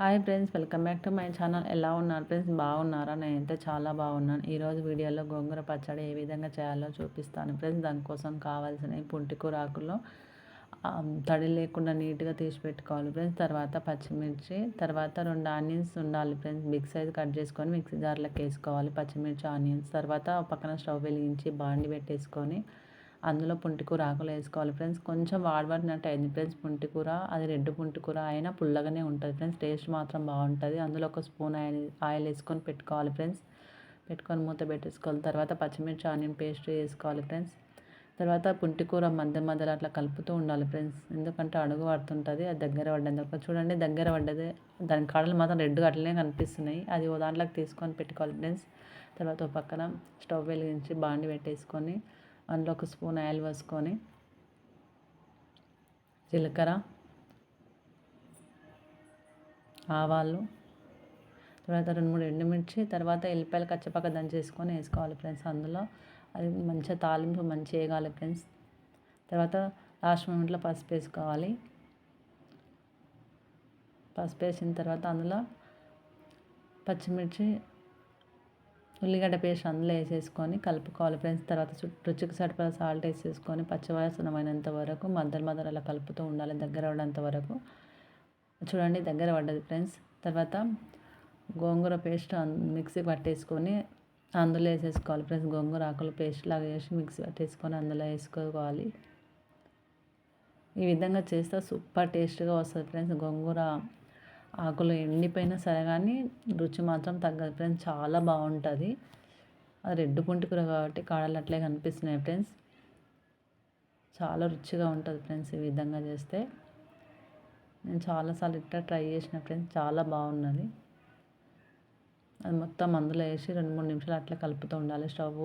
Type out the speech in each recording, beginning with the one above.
Hi friends welcome back to my channel. ఎలా ఉన్నారు friends? బాగున్నారా? నేనైతే చాలా బాగున్నాను. ఈరోజు వీడియోలో గోంగూర పచ్చడి ఏ విధంగా చేయాలో చూపిస్తాను ఫ్రెండ్స్. దానికోసం కావాల్సిన పుంటికూర ఆకుల్లో తడి లేకుండా నీట్గా తీసి పెట్టుకోవాలి ఫ్రెండ్స్. తర్వాత పచ్చిమిర్చి తర్వాత రెండు ఆనియన్స్ ఉండాలి ఫ్రెండ్స్. బిగ్ సైజ్ కట్ చేసుకొని మిక్సీ జార్లోకి వేసుకోవాలి పచ్చిమిర్చి ఆనియన్స్. తర్వాత పక్కన స్టవ్ వెలిగించి బాండి పెట్టేసుకొని అందులో పుంటికూర ఆకులు వేసుకోవాలి. ఫ్రెండ్స్ కొంచెం వాడబడినట్టు అయింది. ఫ్రెండ్స్ పుంటికూర అది రెడ్ పుంటికూర అయినా పుల్లగానే ఉంటుంది. ఫ్రెండ్స్ టేస్ట్ మాత్రం బాగుంటుంది. అందులో ఒక స్పూన్ ఆయిల్ ఆయిల్ వేసుకొని పెట్టుకోవాలి ఫ్రెండ్స్. పెట్టుకొని మూత పెట్టేసుకోవాలి. తర్వాత పచ్చిమిర్చి ఆనియన్ పేస్ట్ వేసుకోవాలి ఫ్రెండ్స్. తర్వాత పుంటికూర మధ్య మధ్యలో అట్లా కలుపుతూ ఉండాలి ఫ్రెండ్స్. ఎందుకంటే అడుగు పడుతుంటుంది అది దగ్గర పడ్డది చూడండి దగ్గర పడ్డది. దాని కాడలు మాత్రం రెడ్గా అట్లనే కనిపిస్తున్నాయి. అది ఓ దాంట్లోకి తీసుకొని పెట్టుకోవాలి ఫ్రెండ్స్. తర్వాత పక్కన స్టవ్ వెలిగించి బాండి పెట్టేసుకొని అందులో ఒక స్పూన్ ఆయిల్ వేసుకొని జీలకర్ర ఆవాలు తర్వాత రెండు మూడు ఎండుమిర్చి తర్వాత ఎల్లిపాయలు కచ్చపక్క దంచేసుకొని వేసుకోవాలి ఫ్రెండ్స్ అందులో. అది మంచిగా తాలింపు మంచిగా వేయగాలి ఫ్రెండ్స్. తర్వాత లాస్ట్ మూమెంట్లో పసుపు వేసుకోవాలి. పసుపు వేసిన తర్వాత అందులో పచ్చిమిర్చి ఉల్లిగడ్డ పేస్ట్ అందులో వేసేసుకొని కలుపుకోవాలి ఫ్రెండ్స్. తర్వాత రుచికి సరిపడా సాల్ట్ వేసేసుకొని పచ్చివాసనమైనంత వరకు మధ్యలో మధ్యలో అలా కలుపుతూ ఉండాలి దగ్గర పడేంత వరకు. చూడండి దగ్గర పడ్డది ఫ్రెండ్స్. తర్వాత గోంగూర పేస్ట్ మిక్సీ పట్టేసుకొని అందులో వేసేసుకోవాలి ఫ్రెండ్స్. గోంగూర ఆకులు పేస్ట్ లాగా వేసి మిక్సీ పట్టేసుకొని అందులో వేసుకోవాలి. ఈ విధంగా చేస్తే సూపర్ టేస్ట్గా వస్తుంది ఫ్రెండ్స్ గోంగూర. ఆకులు ఎండిపోయినా సరే కానీ రుచి మాత్రం తగ్గదు ఫ్రెండ్స్. చాలా బాగుంటుంది. అది రెడ్ పుంటి కూర కాబట్టి కాడలు అట్లే కనిపిస్తున్నాయి ఫ్రెండ్స్. చాలా రుచిగా ఉంటుంది ఫ్రెండ్స్ ఈ విధంగా చేస్తే. నేను చాలాసార్లు ఇట్లా ట్రై చేసిన ఫ్రెండ్స్. చాలా బాగున్నది. అది మొత్తం అందులో వేసి రెండు మూడు నిమిషాలు అట్లా కలుపుతూ ఉండాలి. స్టవ్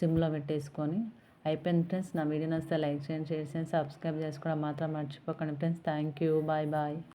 సిమ్లో పెట్టేసుకొని అయిపోయింది ఫ్రెండ్స్. నా వీడియో నచ్చితే లైక్ చేయండి షేర్ చేయండి సబ్స్క్రైబ్ చేసుకోవడం మాత్రం మర్చిపోకండి friends. Thank you. Bye bye.